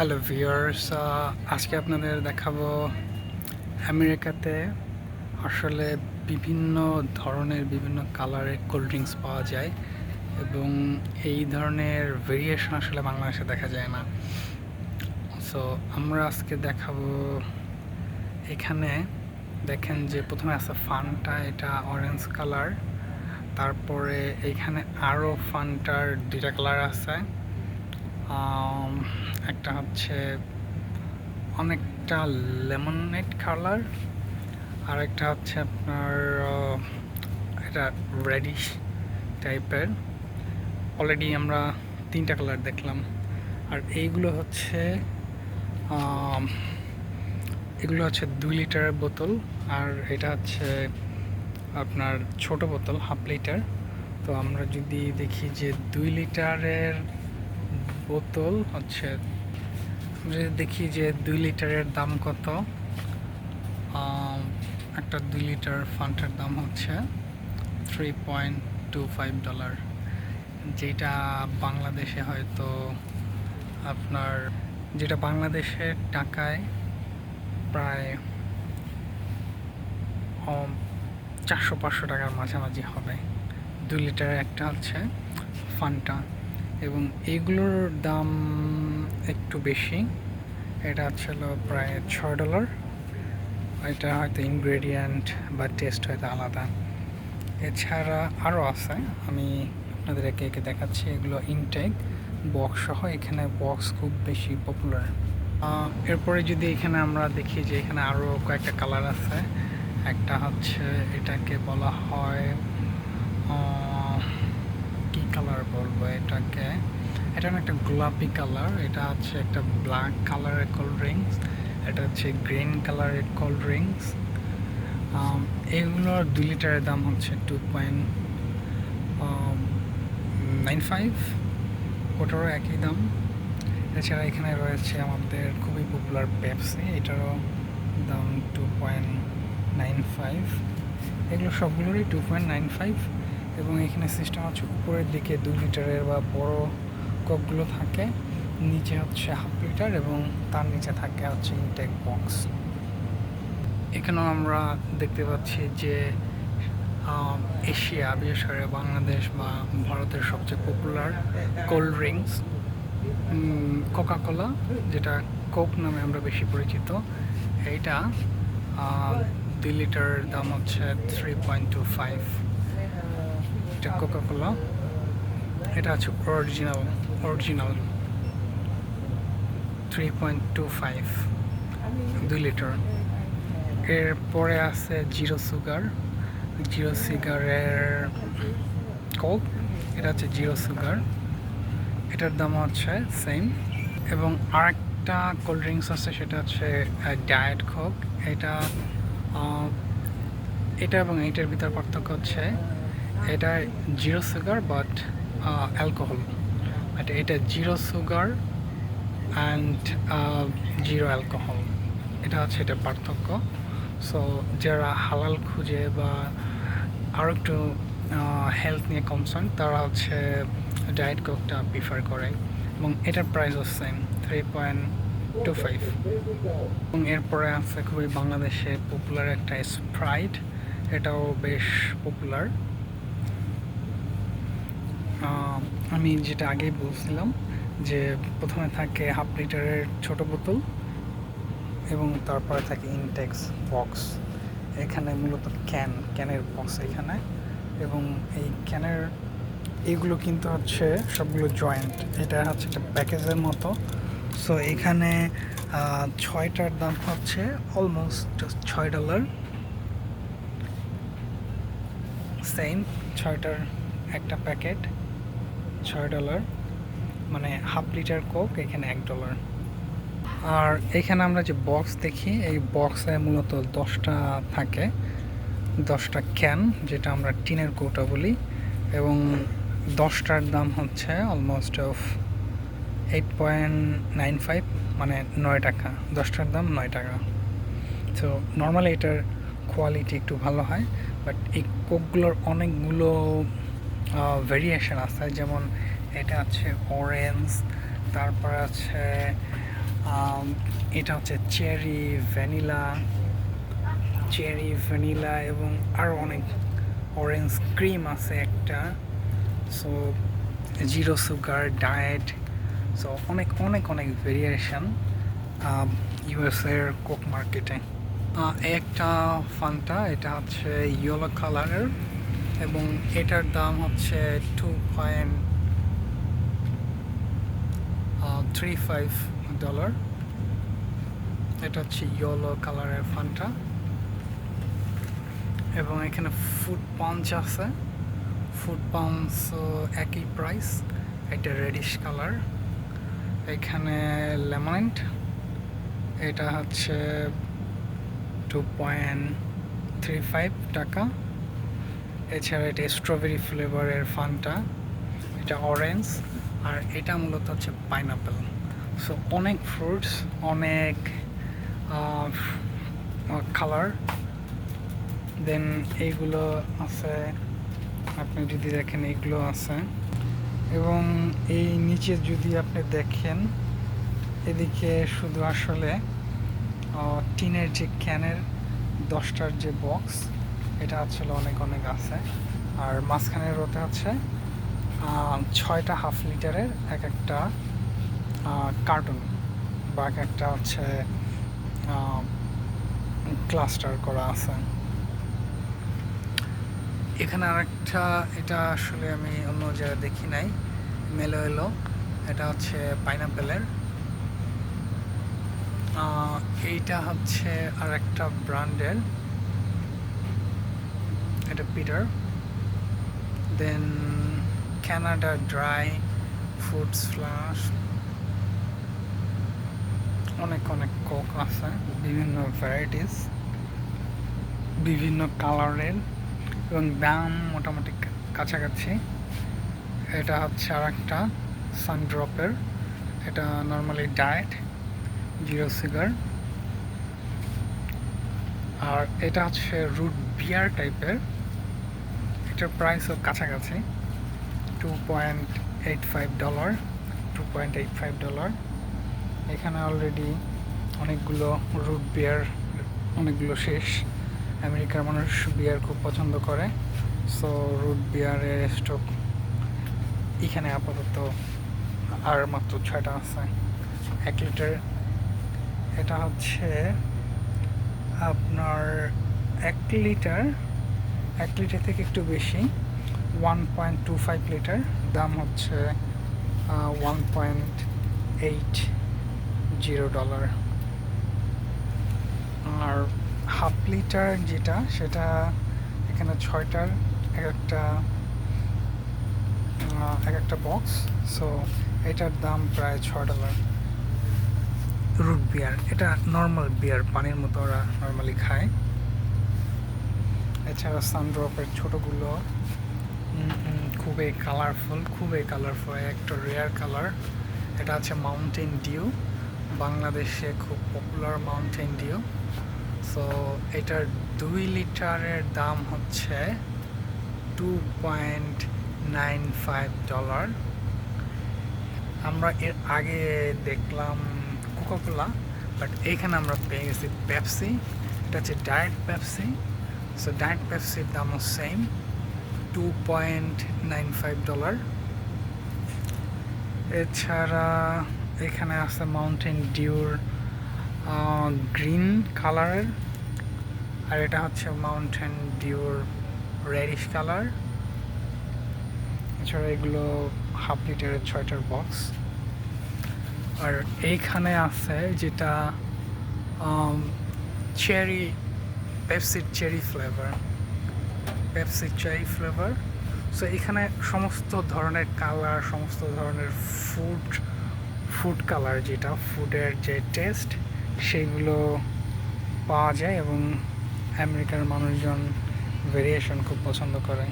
Hello viewers আজকে আপনাদের দেখাবো আমেরিকাতে আসলে বিভিন্ন ধরনের বিভিন্ন কালারের কোল্ড ড্রিঙ্কস পাওয়া যায় এবং এই ধরনের ভেরিয়েশন আসলে বাংলাদেশে দেখা যায় না। সো আমরা আজকে দেখাবো এখানে দেখেন যে প্রথমে আছে ফানটা, এটা অরেঞ্জ কালার তারপরে এইখানে আরও ফানটার দুইটা কালার আছে। একটা হচ্ছে অনেকটা লেমনেড কালার আর একটা হচ্ছে আপনার এটা রেডিশ টাইপের অলরেডি আমরা তিনটা কালার দেখলাম। আর এইগুলো হচ্ছে এগুলো হচ্ছে দুই লিটারের বোতল, আর এটা হচ্ছে আপনার ছোট বোতল, হাফ লিটার। তো আমরা যদি দেখি যে দুই লিটারের বোতল হচ্ছে যদি দেখি যে দুই লিটারের দাম কত একটা দুই লিটার ফান্টার দাম হচ্ছে three point two five dollar যেটা বাংলাদেশে হয়তো আপনার, যেটা বাংলাদেশের টাকায় প্রায় চারশো পাঁচশো টাকার মাঝামাঝি হবে। দুই লিটারের একটা হচ্ছে ফান্টা। এবং এগুলোর দাম একটু বেশি। এটা ছিল প্রায় ছয় ডলার। এটা হয়তো ইনগ্রেডিয়েন্ট বা টেস্ট হয়তো আলাদা। এছাড়া আরও আছে। আমি আপনাদের একে একে দেখাচ্ছি। এগুলো ইনটেক বক্স সহ। এখানে বক্স খুব বেশি পপুলার এরপরে যদি এখানে আমরা দেখি যে এখানে আরও কয়েকটা কালার আছে। একটা হচ্ছে এটাকে বলা হয় কালার বলব এটাকে। এটা একটা গোলাপি কালার এটা হচ্ছে একটা ব্ল্যাক কালারের কোল্ড ড্রিঙ্কস এটা হচ্ছে গ্রিন কালারের কোল্ড ড্রিঙ্কস এগুলোর দুই লিটারের দাম হচ্ছে টু পয়েন্ট নাইন ফাইভ ওটারও একই দাম। এছাড়া এখানে রয়েছে আমাদের খুবই পপুলার পেপসি এটারও দাম টু পয়েন্ট নাইন ফাইভ এগুলো সবগুলোরই টু পয়েন্ট নাইন ফাইভ এবং এখানে সিস্টেম হচ্ছে উপরের দিকে দুই লিটারের বা বড় কপগুলো থাকে, নিচে হচ্ছে হাফ লিটার এবং তার নিচে থাকে হচ্ছে ইনটেক বক্স এখানেও আমরা দেখতে পাচ্ছি যে এশিয়া বিশেষ করে বাংলাদেশ বা ভারতের সবচেয়ে popular cold drinks Coca Cola যেটা কোক নামে আমরা বেশি পরিচিত। এইটা দুই লিটার দাম হচ্ছে থ্রি পয়েন্ট টু ফাইভ এটা কোকা কোলা এটা হচ্ছে original original three point two five দুই লিটার এরপরে আছে জিরো সুগার জিরো সুগারের কোক এটা হচ্ছে জিরো সুগার এটার দাম হচ্ছে সেম এবং আরেকটা কোল্ড ড্রিঙ্কস আছে, সেটা হচ্ছে ডায়েট কোক এটা এটা এবং এইটার ভিতর পার্থক্য হচ্ছে এটা zero sugar but alcohol but এটা zero sugar and zero alcohol এটা হচ্ছে এটা পার্থক্য। সো যারা হালাল খুঁজে বা আরও একটু হেলথ নিয়ে কনসার্ন তারা হচ্ছে ডায়েট কোকটা প্রিফার করে। এবং এটার প্রাইসও same three point two five এবং এরপরে আছে খুবই বাংলাদেশে পপুলার একটা স্প্রাইট এটাও বেশ পপুলার আমি যেটা আগেই বলছিলাম যে প্রথমে থাকে হাফ লিটারের ছোট বোতল এবং তারপরে থাকে ইনটেক্স বক্স এখানে মূলত ক্যান ক্যানের বক্স এখানে। এবং এই ক্যানের এগুলো কিন্তু হচ্ছে সবগুলো জয়েন্ট এটা হচ্ছে একটা প্যাকেজের মতো। সো এখানে ছয়টার দাম হচ্ছে অলমোস্ট ছয় ডলার সেম ছয়টার একটা প্যাকেট ছয় ডলার মানে হাফ লিটার কোক, এখানে এক ডলার। আর এখানে আমরা যে বক্স দেখি, এই বক্সে মূলত দশটা থাকে, দশটা ক্যান, যেটা আমরা টিনের কৌটা বলি, এবং দশটার দাম হচ্ছে almost of eight point nine five মানে নয় টাকা। দশটার দাম নয় টাকা। তো নর্মালি এটার কোয়ালিটি একটু ভালো হয় বাট এই কোকগুলোর অনেকগুলো ভেরিয়েশন আছে, যেমন এটা আছে অরেঞ্জ তারপর আছে এটা হচ্ছে চেরি ভ্যানিলা চেরি ভ্যানিলা এবং আরও অনেক অরেঞ্জ ক্রিম আছে একটা। So zero sugar diet so অনেক অনেক অনেক ভেরিয়েশন ইউএসের কোক মার্কেটে একটা ফান্টা এটা হচ্ছে ইয়েলো কালারের এবং এটার দাম হচ্ছে two point three five dollar এটা হচ্ছে ইয়েলো কালারের ফান্টা এবং এখানে ফুড পাঞ্চ আছে। ফুড পাঞ্চ একই প্রাইস এটা রেডিশ কালার এখানে লেমনেন্ট এটা হচ্ছে টু পয়েন্ট থ্রি ফাইভ টাকা। এছাড়া এটা স্ট্রবেরি ফ্লেভারের ফানটা, এটা অরেঞ্জ আর এটা মূলত হচ্ছে পাইনাপেল সো অনেক ফ্রুটস অনেক কালার দেন এইগুলো আছে, আপনি যদি দেখেন এইগুলো আছে। এবং এই নিচে যদি আপনি দেখেন, এদিকে শুধু আসলে টিনের যে ক্যানের দশটার যে বক্স এটা আসলে অনেক অনেক আছে। আর মাঝখানের রোতে হচ্ছে ছয়টা হাফ লিটারের এক একটা কার্টুন বা এক একটা হচ্ছে ক্লাস্টার করা আছে। এখানে আরেকটা, এটা আসলে আমি অন্য জায়গায় দেখি নাই, মেলো এলো, এটা হচ্ছে পাইনাপেলের এইটা হচ্ছে আর একটা ব্র্যান্ডের এটা Peter then Canada Dry foods flush অনেক অনেক কোক আছে, বিভিন্ন ভ্যারাইটিস বিভিন্ন কালারের এবং দাম মোটামুটি কাছাকাছি। এটা হচ্ছে আর একটা সানড্রপের এটা নর্মালি ডায়েট জিরো সুগার আর এটা হচ্ছে রুট বিয়ার টাইপের এটার প্রাইসও কাছাকাছি two point eight five dollar two point eight five dollar এখানে অলরেডি অনেকগুলো রুট বিয়ার অনেকগুলো শেষ। আমেরিকার মানুষ বিয়ার খুব পছন্দ করে। সো রুট বিয়ারের স্টক এখানে আপাতত আর মাত্র ছয়টা আছে। এক লিটার এটা হচ্ছে আপনার এক লিটার এক লিটার থেকে একটু বেশি one point two five litre, দাম হচ্ছে one point eight zero dollar আর হাফ লিটার যেটা, সেটা এখানে ছয়টার এক একটা এক একটা বক্স সো এটার দাম প্রায় ছয় ডলার রুট বিয়ার এটা নর্মাল বিয়ার পানির মতো ওরা নর্মালি খায়। এছাড়া সানড্রপের ছোটোগুলো। খুবই কালারফুল খুবই কালারফুল একটা রেয়ার কালার এটা আছে মাউন্টেন ডিউ বাংলাদেশে খুব পপুলার মাউন্টেন ডিউ সো এটার দুই লিটারের দাম হচ্ছে two point nine five dollar আমরা এর আগে দেখলাম কোকাকোলা বাট এইখানে আমরা পেয়ে গেছি পেপসি এটা হচ্ছে ডায়েট পেপসি সো ডায়েট পেপসির দামও same two point nine five dollar এছাড়া এখানে আছে মাউন্টেন ডিউর গ্রিন কালারের আর এটা হচ্ছে মাউন্টেন ডিউর রেডিশ কালার এছাড়া এগুলো হাফ লিটারের ছয়টার বক্স আর এইখানে আছে যেটা চেরি পেপসির চেরি ফ্লেভার পেপসির চেরি ফ্লেভার সো এখানে সমস্ত ধরনের কালার সমস্ত ধরনের ফুড ফুড কালার যেটা ফুডের যে টেস্ট সেইগুলো পাওয়া যায় এবং আমেরিকার মানুষজন ভেরিয়েশন খুব পছন্দ করে।